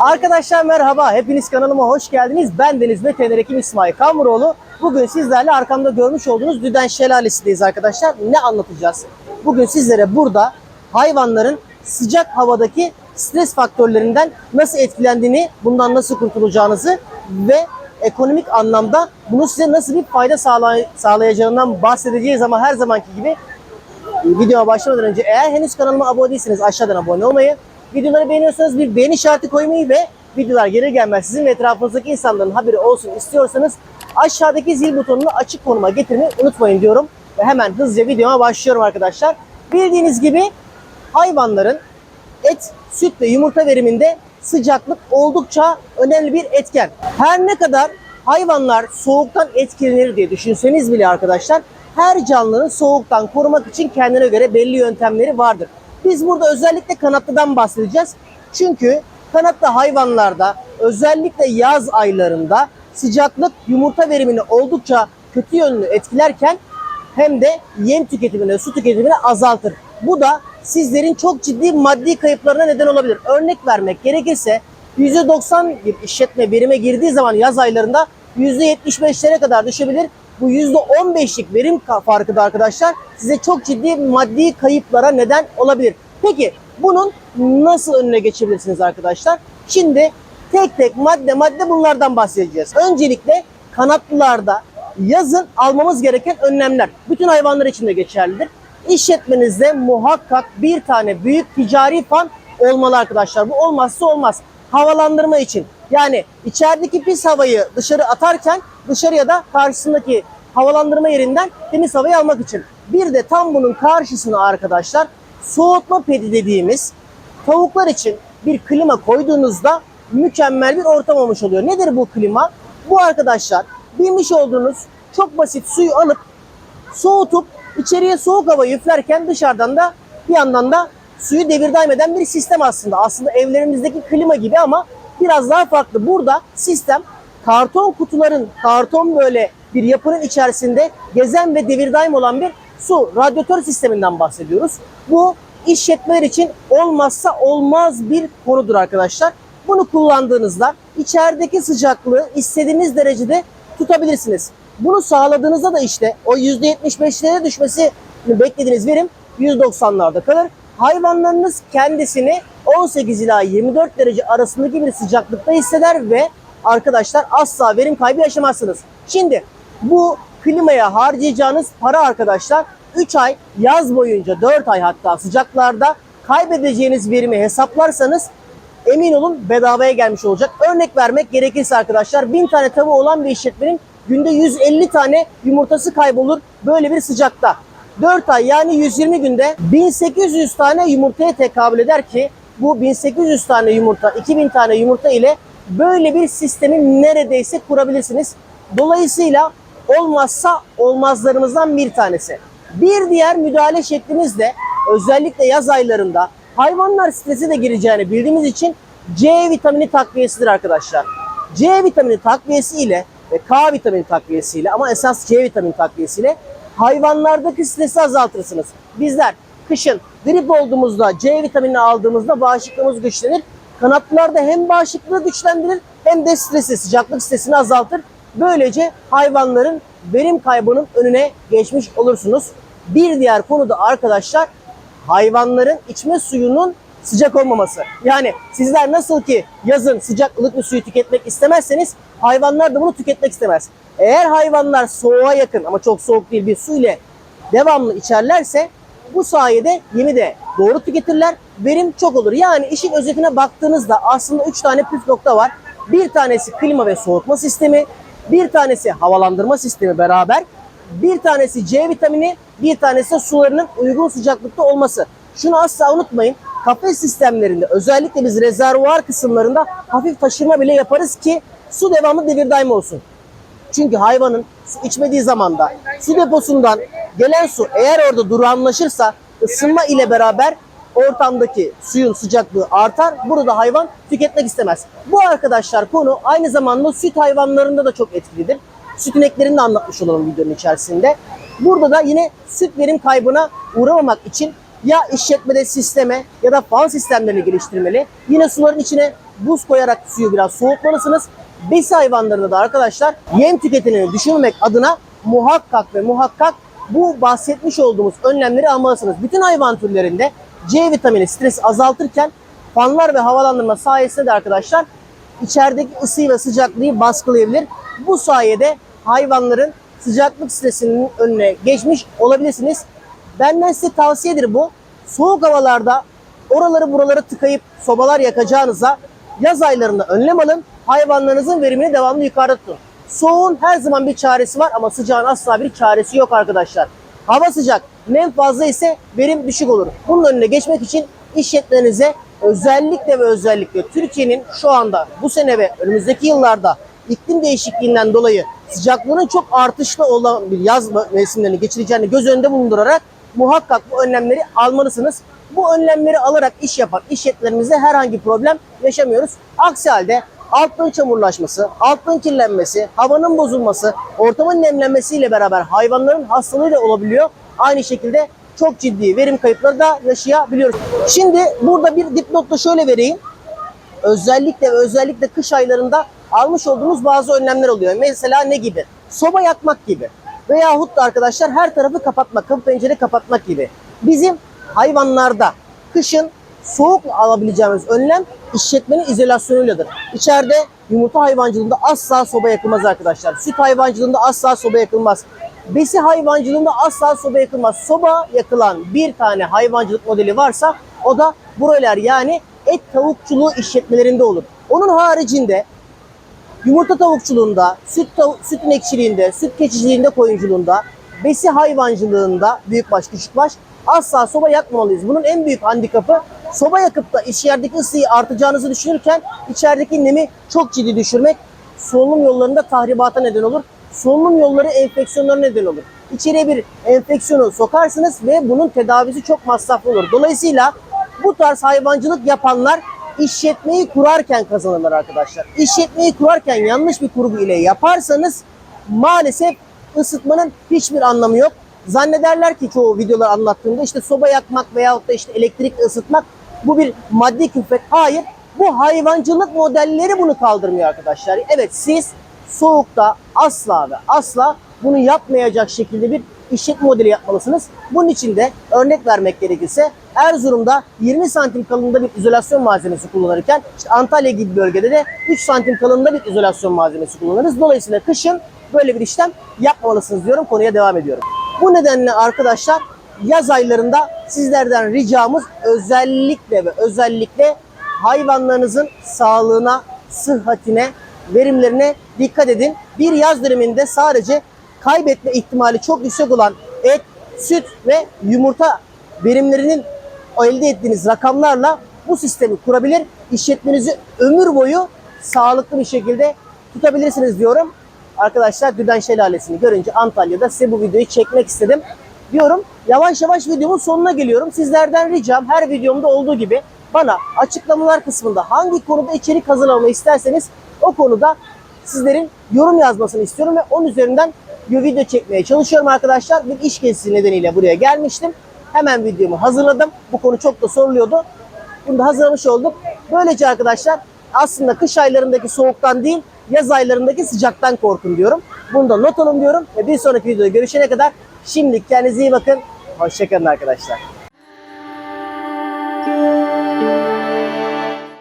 Arkadaşlar merhaba, hepiniz kanalıma hoş geldiniz. Ben Deniz Veteriner Hekim İsmail Kamuroğlu. Bugün sizlerle arkamda görmüş olduğunuz Düden Şelalesi'ndeyiz arkadaşlar. Ne anlatacağız? Bugün sizlere burada hayvanların sıcak havadaki stres faktörlerinden nasıl etkilendiğini, bundan nasıl kurtulacağınızı ve ekonomik anlamda bunu size nasıl bir fayda sağlay- sağlayacağından bahsedeceğiz ama her zamanki gibi videoya başlamadan önce eğer henüz kanalıma abone değilseniz aşağıdan abone olmayı, videoları beğeniyorsanız bir beğeni işareti koymayı ve videolar gelir gelmez sizin ve etrafınızdaki insanların haberi olsun istiyorsanız aşağıdaki zil butonunu açık konuma getirmeyi unutmayın diyorum. Ve hemen hızlıca videoma başlıyorum arkadaşlar. Bildiğiniz gibi hayvanların et, süt ve yumurta veriminde sıcaklık oldukça önemli bir etken. Her ne kadar hayvanlar soğuktan etkilenir diye düşünseniz bile arkadaşlar her canlının soğuktan korumak için kendine göre belli yöntemleri vardır. Biz burada özellikle kanatlıdan bahsedeceğiz. Çünkü kanatlı hayvanlarda özellikle yaz aylarında sıcaklık yumurta verimini oldukça kötü yönlü etkilerken hem de yem tüketimini, su tüketimini azaltır. Bu da sizlerin çok ciddi maddi kayıplarına neden olabilir. Örnek vermek gerekirse %90 bir işletme verime girdiği zaman yaz aylarında %75'lere kadar düşebilir. Bu %15'lik verim farkı da arkadaşlar size çok ciddi maddi kayıplara neden olabilir. Peki bunun nasıl önüne geçebilirsiniz arkadaşlar? Şimdi tek tek madde madde bunlardan bahsedeceğiz. Öncelikle kanatlılarda yazın almamız gereken önlemler. Bütün hayvanlar için de geçerlidir. İşletmenizde muhakkak bir tane büyük ticari fan olmalı arkadaşlar. Bu olmazsa olmaz. Havalandırma için. Yani içerideki pis havayı dışarı atarken dışarıya da karşısındaki havalandırma yerinden temiz havayı almak için. Bir de tam bunun karşısına arkadaşlar soğutma pedi dediğimiz tavuklar için bir klima koyduğunuzda mükemmel bir ortam olmuş oluyor. Nedir bu klima? Bu arkadaşlar bilmiş olduğunuz çok basit suyu alıp soğutup içeriye soğuk hava üflerken dışarıdan da bir yandan da suyu devirdaim eden bir sistem aslında. Aslında evlerimizdeki klima gibi ama biraz daha farklı. Burada sistem karton kutuların, karton böyle bir yapının içerisinde gezen ve devirdaim olan bir su radyatör sisteminden bahsediyoruz. Bu işletmeler için olmazsa olmaz bir konudur arkadaşlar. Bunu kullandığınızda içerideki sıcaklığı istediğiniz derecede tutabilirsiniz. Bunu sağladığınızda da işte o %75'lere düşmesi beklediğiniz verim %90'larda kalır. Hayvanlarınız kendisini 18 ila 24 derece arasındaki bir sıcaklıkta hisseder ve arkadaşlar asla verim kaybı yaşamazsınız. Şimdi bu klimaya harcayacağınız para arkadaşlar 3 ay yaz boyunca 4 ay hatta sıcaklarda kaybedeceğiniz verimi hesaplarsanız emin olun bedavaya gelmiş olacak. Örnek vermek gerekirse arkadaşlar 1000 tane tavuğu olan bir işletmenin günde 150 tane yumurtası kaybolur böyle bir sıcakta. 4 ay yani 120 günde 1800 tane yumurtaya tekabül eder ki bu 1800 tane yumurta, 2000 tane yumurta ile böyle bir sistemi neredeyse kurabilirsiniz. Dolayısıyla olmazsa olmazlarımızdan bir tanesi. Bir diğer müdahale şeklimiz de özellikle yaz aylarında hayvanlar strese de gireceğini bildiğimiz için C vitamini takviyesidir arkadaşlar. C vitamini takviyesi ile ve K vitamini takviyesi ile ama esas C vitamini takviyesi ile hayvanlardaki stresi azaltırsınız. Bizler kışın grip olduğumuzda C vitaminini aldığımızda bağışıklığımız güçlenir. Kanatlılar da hem bağışıklığı güçlendirir hem de stresi, sıcaklık stresini azaltır. Böylece hayvanların verim kaybının önüne geçmiş olursunuz. Bir diğer konu da arkadaşlar hayvanların içme suyunun sıcak olmaması. Yani sizler nasıl ki yazın sıcak ılık suyu tüketmek istemezseniz hayvanlar da bunu tüketmek istemez. Eğer hayvanlar soğuğa yakın ama çok soğuk değil bir su ile devamlı içerlerse bu sayede yemi de doğru tüketirler. Verim çok olur. Yani işin özetine baktığınızda aslında 3 tane püf nokta var. Bir tanesi klima ve soğutma sistemi, bir tanesi havalandırma sistemi beraber, bir tanesi C vitamini, bir tanesi sularının uygun sıcaklıkta olması. Şunu asla unutmayın. Kafes sistemlerinde özellikle biz rezervuar kısımlarında hafif taşırma bile yaparız ki su devamlı devir daim olsun. Çünkü hayvanın su içmediği zamanda su deposundan gelen su eğer orada durağanlaşırsa ısınma ile beraber ortamdaki suyun sıcaklığı artar. Burada hayvan tüketmek istemez. Bu arkadaşlar konu aynı zamanda süt hayvanlarında da çok etkilidir. Süt ineklerini de anlatmış olalım videonun içerisinde. Burada da yine süt verim kaybına uğramamak için ya işletmede sisteme ya da fan sistemlerini geliştirmeli. Yine suların içine buz koyarak suyu biraz soğutmalısınız. Besi hayvanlarında da arkadaşlar yem tüketimini düşürmek adına muhakkak ve muhakkak bu bahsetmiş olduğumuz önlemleri almalısınız. Bütün hayvan türlerinde C vitamini stresi azaltırken fanlar ve havalandırma sayesinde de arkadaşlar içerideki ısıyı ve sıcaklığı baskılayabilir. Bu sayede hayvanların sıcaklık stresinin önüne geçmiş olabilirsiniz. Benden size tavsiyedir bu. Soğuk havalarda oraları buraları tıkayıp sobalar yakacağınıza yaz aylarında önlem alın. Hayvanlarınızın verimini devamlı yukarıda tutun. Soğuğun her zaman bir çaresi var ama sıcağın asla bir çaresi yok arkadaşlar. Hava sıcak, nem fazla ise verim düşük olur. Bunun önüne geçmek için işletmenize özellikle ve özellikle Türkiye'nin şu anda bu sene ve önümüzdeki yıllarda iklim değişikliğinden dolayı sıcaklığının çok artışlı olan bir yaz mevsimlerini geçireceğini göz önünde bulundurarak muhakkak bu önlemleri almalısınız. Bu önlemleri alarak iş yapan işletmelerimizde herhangi problem yaşamıyoruz. Aksi halde altın çamurlaşması, altın kirlenmesi, havanın bozulması, ortamın nemlenmesiyle beraber hayvanların hastalığı da olabiliyor. Aynı şekilde çok ciddi verim kayıpları da yaşayabiliyoruz. Şimdi burada bir dipnot da şöyle vereyim. Özellikle ve özellikle kış aylarında almış olduğumuz bazı önlemler oluyor. Mesela ne gibi? Soba yakmak gibi. Veyahut da arkadaşlar her tarafı kapatmak, kapı pencere kapatmak gibi. Bizim hayvanlarda kışın soğuk alabileceğimiz önlem işletmenin izolasyonuyladır. İçeride yumurta hayvancılığında asla soba yakılmaz arkadaşlar. Süt hayvancılığında asla soba yakılmaz. Besi hayvancılığında asla soba yakılmaz. Soba yakılan bir tane hayvancılık modeli varsa o da broiler yani et tavukçuluğu işletmelerinde olur. Onun haricinde yumurta tavukçuluğunda, süt tav- süt inekçiliğinde, süt keçiciliğinde, koyunculuğunda, besi hayvancılığında büyükbaş küçükbaş asla soba yakmamalıyız. Bunun en büyük handikapı soba yakıp da iç yerdeki ısıyı artacağınızı düşünürken içerideki nemi çok ciddi düşürmek solunum yollarında tahribata neden olur. Solunum yolları enfeksiyonlara neden olur. İçeriye bir enfeksiyonu sokarsınız ve bunun tedavisi çok masraflı olur. Dolayısıyla bu tarz hayvancılık yapanlar işletmeyi kurarken kazanırlar arkadaşlar. İşletmeyi kurarken yanlış bir kurgu ile yaparsanız maalesef ısıtmanın hiçbir anlamı yok. Zannederler ki çoğu videolar anlattığımda işte soba yakmak veyahut da işte elektrikle ısıtmak bu bir maddi külfet. Hayır. Bu hayvancılık modelleri bunu kaldırmıyor arkadaşlar. Evet siz soğukta asla ve asla bunu yapmayacak şekilde bir işletme modeli yapmalısınız. Bunun için de örnek vermek gerekirse Erzurum'da 20 santim kalınlığında bir izolasyon malzemesi kullanırken işte Antalya gibi bölgede de 3 santim kalınlığında bir izolasyon malzemesi kullanırız. Dolayısıyla kışın böyle bir işlem yapmamalısınız diyorum. Konuya devam ediyorum. Bu nedenle arkadaşlar yaz aylarında sizlerden ricamız özellikle ve özellikle hayvanlarınızın sağlığına, sıhhatine, verimlerine dikkat edin. Bir yaz döneminde sadece kaybetme ihtimali çok yüksek olan et, süt ve yumurta verimlerinin elde ettiğiniz rakamlarla bu sistemi kurabilir. İşletmenizi ömür boyu sağlıklı bir şekilde tutabilirsiniz diyorum. Arkadaşlar Düden Şelalesi'ni görünce Antalya'da size bu videoyu çekmek istedim. Diyorum yavaş yavaş videomun sonuna geliyorum. Sizlerden ricam her videomda olduğu gibi bana açıklamalar kısmında hangi konuda içerik hazırlamamı isterseniz o konuda sizlerin yorum yazmasını istiyorum ve onun üzerinden bir video çekmeye çalışıyorum arkadaşlar. Bir iş gezisi nedeniyle buraya gelmiştim. Hemen videomu hazırladım. Bu konu çok da soruluyordu. Bunu da hazırlamış olduk. Böylece arkadaşlar aslında kış aylarındaki soğuktan değil yaz aylarındaki sıcaktan korkun diyorum. Bunu da not alın diyorum. Ve bir sonraki videoda görüşene kadar şimdi kendinize iyi bakın. Hoşçakalın arkadaşlar.